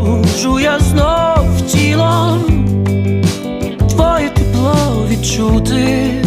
зможу я знов тілом твоє тепло відчути.